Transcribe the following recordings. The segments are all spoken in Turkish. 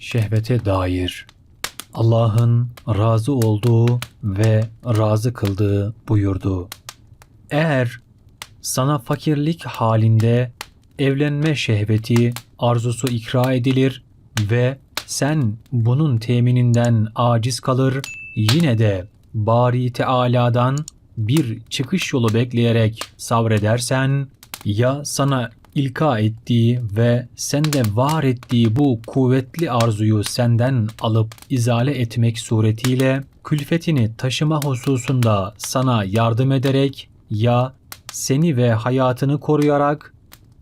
şehvete dair. Allah'ın razı olduğu ve razı kıldığı buyurdu. Eğer sana fakirlik halinde evlenme şehveti arzusu ikra edilir ve sen bunun temininden aciz kalır yine de Bari Teala'dan bir çıkış yolu bekleyerek sabredersen ya sana ilka ettiği ve sende var ettiği bu kuvvetli arzuyu senden alıp izale etmek suretiyle külfetini taşıma hususunda sana yardım ederek ya seni ve hayatını koruyarak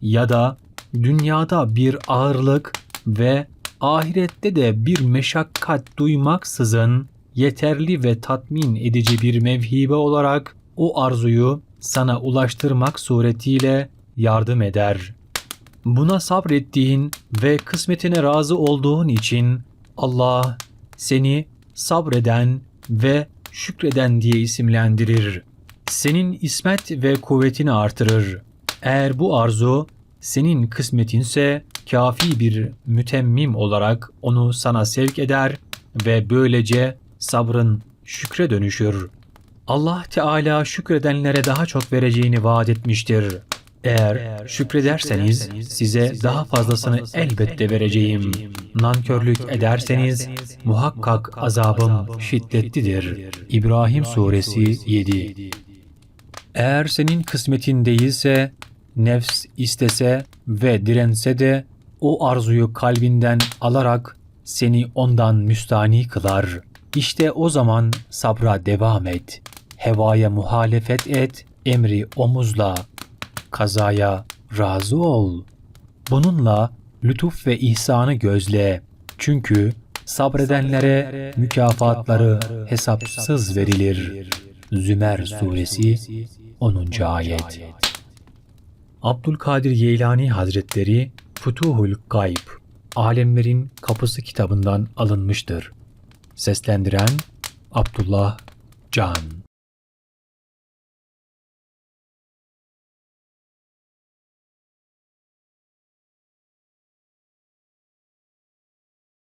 ya da dünyada bir ağırlık ve ahirette de bir meşakkat duymaksızın yeterli ve tatmin edici bir mevhibe olarak o arzuyu sana ulaştırmak suretiyle yardım eder. Buna sabrettiğin ve kısmetine razı olduğun için Allah seni sabreden ve şükreden diye isimlendirir. Senin ismet ve kuvvetini artırır. Eğer bu arzu senin kısmetinse kafi bir mütemmim olarak onu sana sevk eder ve böylece sabrın şükre dönüşür. Allah Teala şükredenlere daha çok vereceğini vaat etmiştir. Eğer şükrederseniz size daha fazlasını elbette vereceğim. Nankörlük ederseniz muhakkak azabım şiddetlidir. İbrahim Suresi 7 Eğer senin kısmetin değilse, nefs istese ve dirense de o arzuyu kalbinden alarak seni ondan müstani kılar. İşte o zaman sabra devam et. Hevaya muhalefet et, emri omuzla. Kazaya razı ol. Bununla lütuf ve ihsanı gözle. Çünkü sabredenlere mükafatları hesapsız verilir. Zümer Suresi 10. Ayet Abdülkadir Yeylani Hazretleri Futuhul Gayb Alemlerin Kapısı kitabından alınmıştır. Seslendiren Abdullah Can